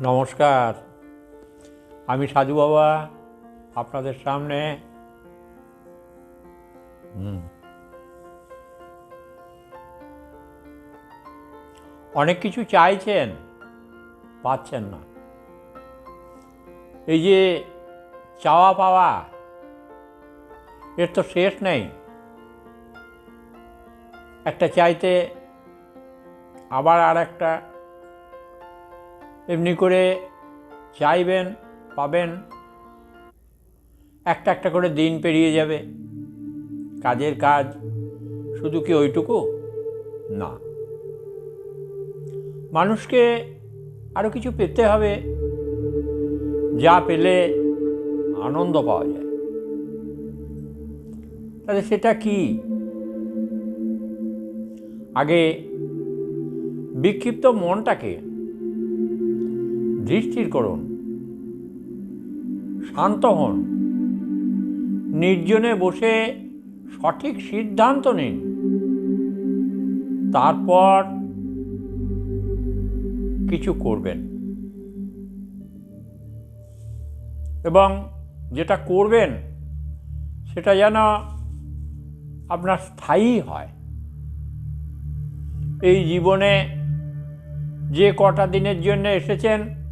নমস্কার। আমি সাধু বাবা, আপনাদের সামনে। অনেক কিছু চাইছেন, পাচ্ছেন না। এই যে চাওয়া পাওয়া, এর তো শেষ নেই। একটা চাইতে আবার আর একটা এমনি করে চাইবেন, পাবেন। একটা একটা করে দিন পেরিয়ে যাবে। কাজের কাজ শুধু কি ওইটুকু? না। মানুষকে আরও কিছু পেতে হবে। যা পেলে আনন্দ পাওয়া যায়। তাহলে সেটা কি? আগে বিক্ষিপ্ত মনটাকে দৃষ্টির করুন। শান্ত হন। নির্জনে বসে সঠিক সিদ্ধান্ত নিন। তারপর কিছু করবেন। এবং যেটা করবেন, সেটা যেন আপনার স্থায়ী হয়। এই জীবনে যে কটা দিনের জন্য এসেছেন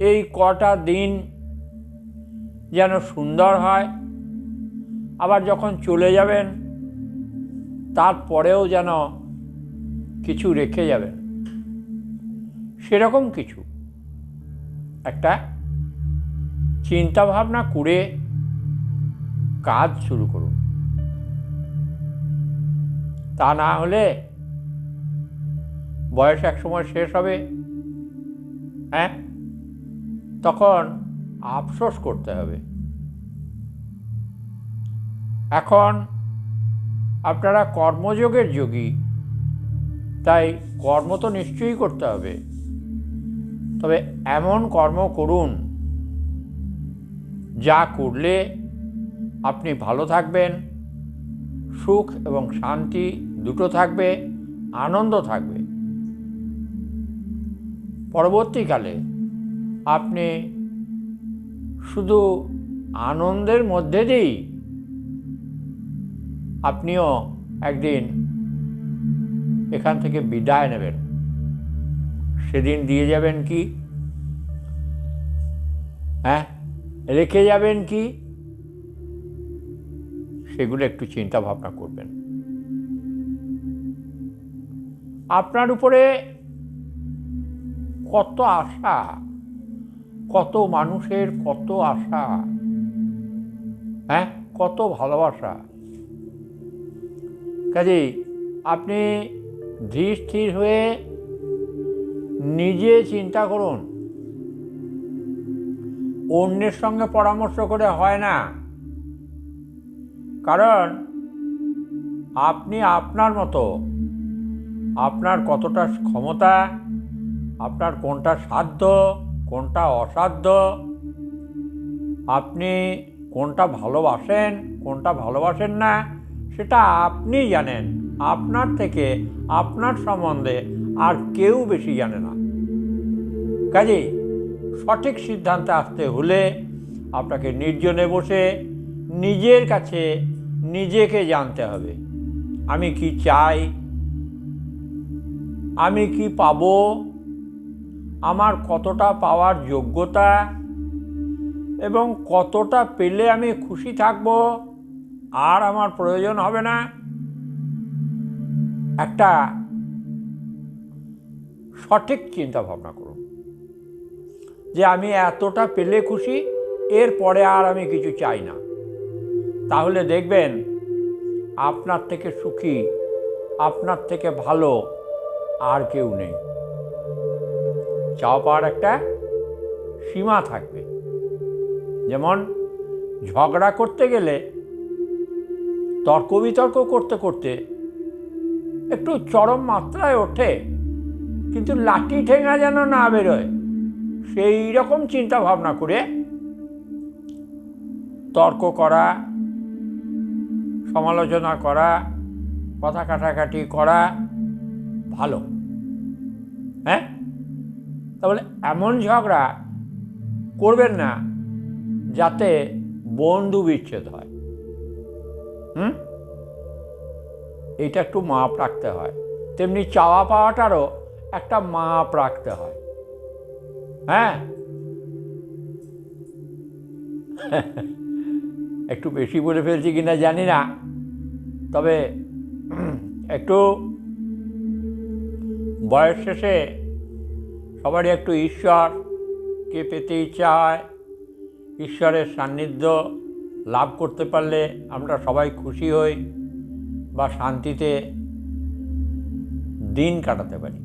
এই কটা দিন যেন সুন্দর হয়। আবার যখন চলে যাবেন, তারপরেও যেন কিছু রেখে যাবেন। সেরকম কিছু। একটা চিন্তা ভাবনা করে কাজ শুরু করুন। তা না হলে বয়স এক সময় শেষ হবে। হ্যাঁ? তখন আফসোস করতে হবে। এখন আপনারা কর্মযোগের যোগী, তাই কর্ম তো নিশ্চয়ই করতে হবে। তবে এমন কর্ম করুন, যা করলে আপনি ভালো থাকবেন, সুখ এবং শান্তি দুটো থাকবে, আনন্দ থাকবে। পরবর্তীকালে আপনি শুধু আনন্দের মধ্যে দিয়েই আপনিও একদিন এখান থেকে বিদায় নেবেন। সেদিন দিয়ে যাবেন কি? হ্যাঁ? রেখে যাবেন কি? সেগুলো একটু চিন্তা ভাবনা করবেন। আপনার উপরে কত আশা কত মানুষের কত আশা। হ্যাঁ? কত ভালোবাসা। কাজেই আপনি ধীর হয়ে নিজে চিন্তা করুন। অন্যের সঙ্গে পরামর্শ করে হয় না। কারণ আপনি আপনার মতো, আপনার কতটা ক্ষমতা, আপনার কোনটা সাধ্য কোনটা অসাধ্য? আপনি কোনটা ভালোবাসেন কোনটা ভালোবাসেন না, সেটা আপনি জানেন। আপনার থেকে আপনার সম্বন্ধে আর কেউ বেশি জানে না। কাজেই সঠিক সিদ্ধান্তে আসতে হলে আপনাকে নির্জনে বসে নিজের কাছে নিজেকে জানতে হবে। আমি কি চাই? আমি কি পাবো? আমার কতটা পাওয়ার যোগ্যতা এবং কতটা পেলে আমি খুশি থাকব আর আমার প্রয়োজন হবে না? একটা সঠিক চিন্তা ভাবনা করুন। যে আমি এতটা পেলে খুশি, এর পরে আর আমি কিছু চাই না। তাহলে দেখবেন, আপনার থেকে সুখী, আপনার থেকে ভালো আর কেউ নেই। চাওয়া পাওয়ার একটা সীমা থাকবে। যেমন ঝগড়া করতে গেলে তর্ক বিতর্ক করতে করতে একটু চরম মাত্রায় ওঠে, কিন্তু লাঠি ঠেঙা যেন না বেরোয়, সেই রকম চিন্তা ভাবনা করে তর্ক করা, সমালোচনা করা, কথা কাটাকাটি করা ভালো। হ্যাঁ? তাহলে এমন ঝগড়া করবেন না যাতে বন্ধু বিচ্ছেদ হয়। হুম? এটা একটু মাপ রাখতে হয়। তেমনি চাওয়া পাওয়াটারও একটা মাপ রাখতে হয়। হ্যাঁ? একটু বেশি বলে ফেলছি কিনা জানি না। তবে একটু বয়স শেষে সবারই একটু ঈশ্বরকে পেতে ইচ্ছা হয় ঈশ্বরের সান্নিধ্য লাভ করতে পারলে আমরা সবাই খুশি হই বা শান্তিতে দিন কাটাতে পারি।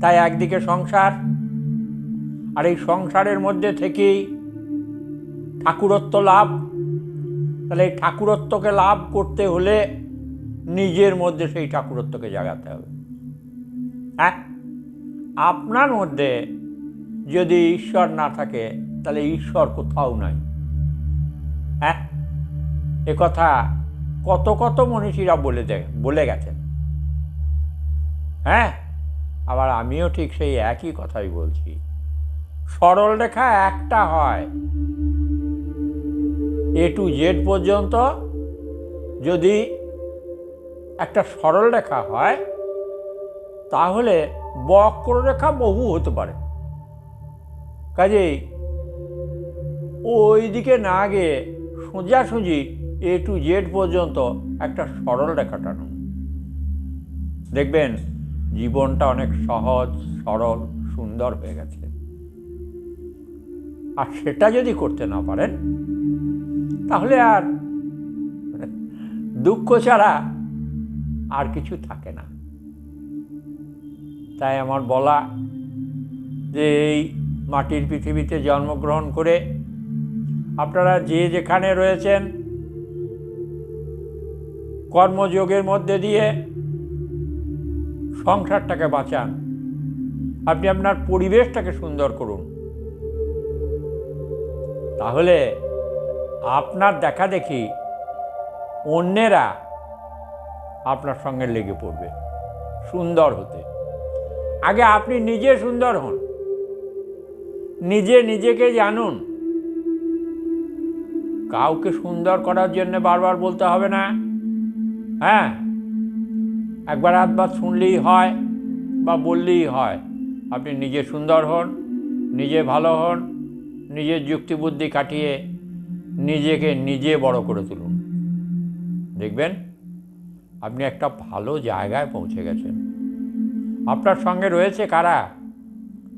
তাই একদিকে সংসার, আর এই সংসারের মধ্যে থেকেই ঠাকুরত্ব লাভ। তাহলে এই ঠাকুরত্বকে লাভ করতে হলে নিজের মধ্যে সেই ঠাকুরত্বকে জাগাতে হবে। হ্যাঁ? আপনার মধ্যে যদি ঈশ্বর না থাকে, তাহলে ঈশ্বর কোথাও নাই। হ্যাঁ? এ কথা কত কত মনীষীরা বলে দে, বলে গেছেন। হ্যাঁ? আবার আমিও ঠিক সেই একই কথাই বলছি। সরল রেখা একটা হয়। এ টু জেড পর্যন্ত যদি একটা সরল রেখা হয়, তাহলে বক্ররেখা বহু হতে পারে। কাজেই ওই দিকে না গিয়ে সোজাসুজি এ টু জেড পর্যন্ত একটা সরল রেখা টানুন দেখবেন জীবনটা অনেক সহজ, সরল, সুন্দর হয়ে গেছে। আর সেটা যদি করতে না পারেন, তাহলে আর দুঃখ ছাড়া আর কিছু থাকে না। তাই আমার বলা যে এই মাটির পৃথিবীতে জন্মগ্রহণ করে আপনারা যে যেখানে রয়েছেন, কর্মযোগের মধ্যে দিয়ে সংসারটাকে বাঁচান। আপনি আপনার পরিবেশটাকে সুন্দর করুন। তাহলে আপনার দেখা দেখি অন্যেরা আপনার সঙ্গে লেগে পড়বে, সুন্দর হতে। আগে আপনি নিজে সুন্দর হন। নিজে নিজেকে জানুন। কাউকে সুন্দর করার জন্য বারবার বলতে হবে না। হ্যাঁ? একবার আধবার শুনলেই হয় বা বললেই হয়, আপনি নিজে সুন্দর হন, নিজে ভালো হন, নিজের যুক্তিবুদ্ধি কাটিয়ে নিজেকে নিজে বড় করে তুলুন। দেখবেন, আপনি একটা ভালো জায়গায় পৌঁছে গেছেন। আপনার সঙ্গে রয়েছে কারা?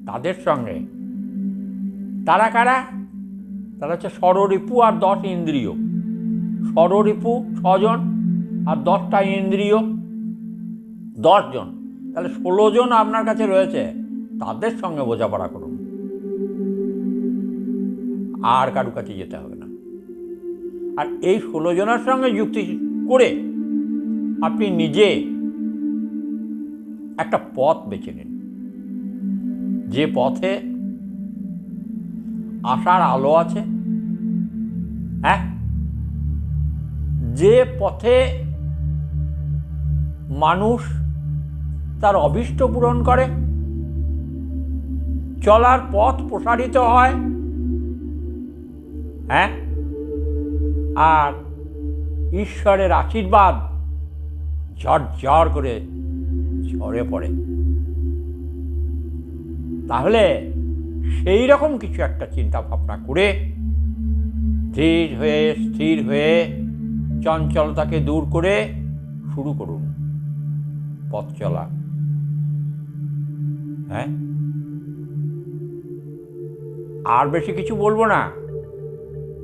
তাদের সঙ্গে। তারা কারা? তারা হচ্ছে ষড়রিপু আর দশ ইন্দ্রিয়। ষড়রিপু ছজন আর দশটা ইন্দ্রিয় দশজন তাহলে ষোলো জন আপনার কাছে রয়েছে, তাদের সঙ্গে বোঝাপড়া করুন। আর কারু কাছে যেতে হবে না। আর এই ষোলো জনের সঙ্গে যুক্তি করে আপনি নিজে একটা পথ বেছে নিন। যে পথে আশার আলো আছে হ্যাঁ? যে পথে মানুষ তার অভিষ্ট পূরণ করে, চলার পথ প্রসারিত হয় হ্যাঁ? আর ঈশ্বরের আশীর্বাদ ঝরঝর করে ঝরে পড়ে। তাহলে সেই রকম কিছু একটা চিন্তা ভাবনা করে ধীর হয়ে, স্থির হয়ে চঞ্চলতাকে দূর করে শুরু করুন। পথ চলা। হ্যাঁ? আর বেশি কিছু বলব না।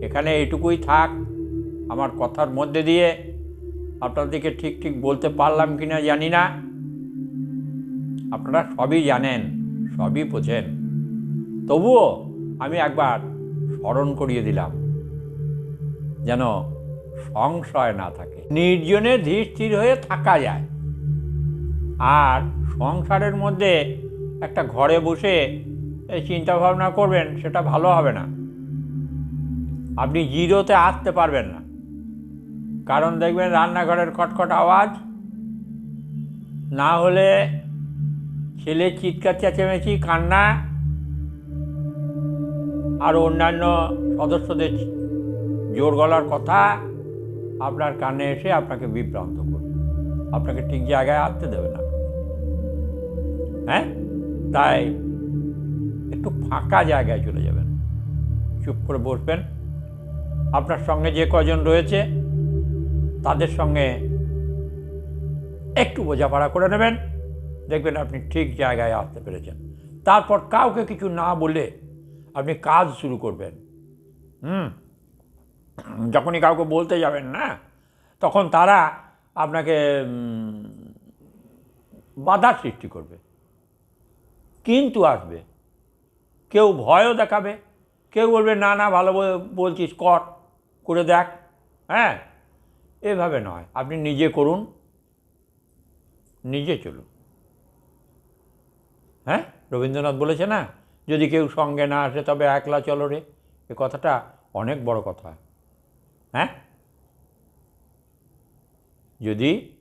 এখানে এটুকুই থাক। আমার কথার মধ্যে দিয়ে আপনাদেরকে ঠিক ঠিক বলতে পারলাম কি না জানি না। আপনারা সবই জানেন, সবই বোঝেন। তবুও আমি একবার স্মরণ করিয়ে দিলাম, যেন সংশয় না থাকে। নির্জনে ধীর স্থির হয়ে থাকা যায়। আর সংসারের মধ্যে একটা ঘরে বসে এই চিন্তা ভাবনা করবেন, সেটা ভালো হবে না। আপনি জিরোতে আসতে পারবেন না। কারণ দেখবেন রান্নাঘরের খটখট আওয়াজ, না হলে ছেলের চিৎকার চেঁচামেচি, কান্না আর অন্যান্য সদস্যদের জোর গলার কথা আপনার কানে এসে আপনাকে বিভ্রান্ত করবে। আপনাকে ঠিক জায়গায় আসতে দেবে না। হ্যাঁ? তাই একটু ফাঁকা জায়গায় চলে যাবেন। চুপ করে বসবেন। আপনার সঙ্গে যে কজন রয়েছে, তাদের সঙ্গে একটু বোঝাপড়া করে নেবেন। দেখবেন আপনি ঠিক জায়গায় আসতে পেরেছেন। তারপর কাউকে কিছু না বলে আপনি কাজ শুরু করবেন। হুম? যখনই কাউকে বলতে যাবেন, না? তখন তারা আপনাকে বাধার সৃষ্টি করবে। কিন্তু আসবে। কেউ ভয়ও দেখাবে। কেউ বলবে, না না, ভালো বল- বলছিস, কর, করে দেখ। হ্যাঁ? এভাবে নয়। আপনি নিজে করুন, নিজে চলুন। হ্যাঁ? রবীন্দ্রনাথ বলেছে না যদি কেউ সঙ্গে না আসে তবে একলা চলো রে। এ কথাটা অনেক বড় কথা। হ্যাঁ? যদি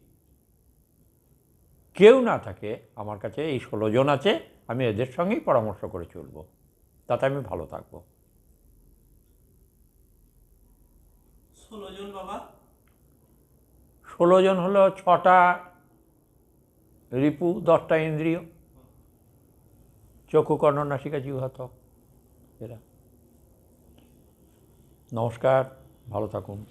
কেউ না থাকে আমার কাছে এই ষোলো জন আছে আমি এদের সঙ্গেই পরামর্শ করে চলব। তাতে আমি ভালো থাকব। ষোলো জন বাবা? ষোলো জন হলো ছটা রিপু দশটা ইন্দ্রিয়। চক্ষু কর্ণ নাসিকা জিহ্বা ত্বক এরা। নমস্কার ভালো থাকুন।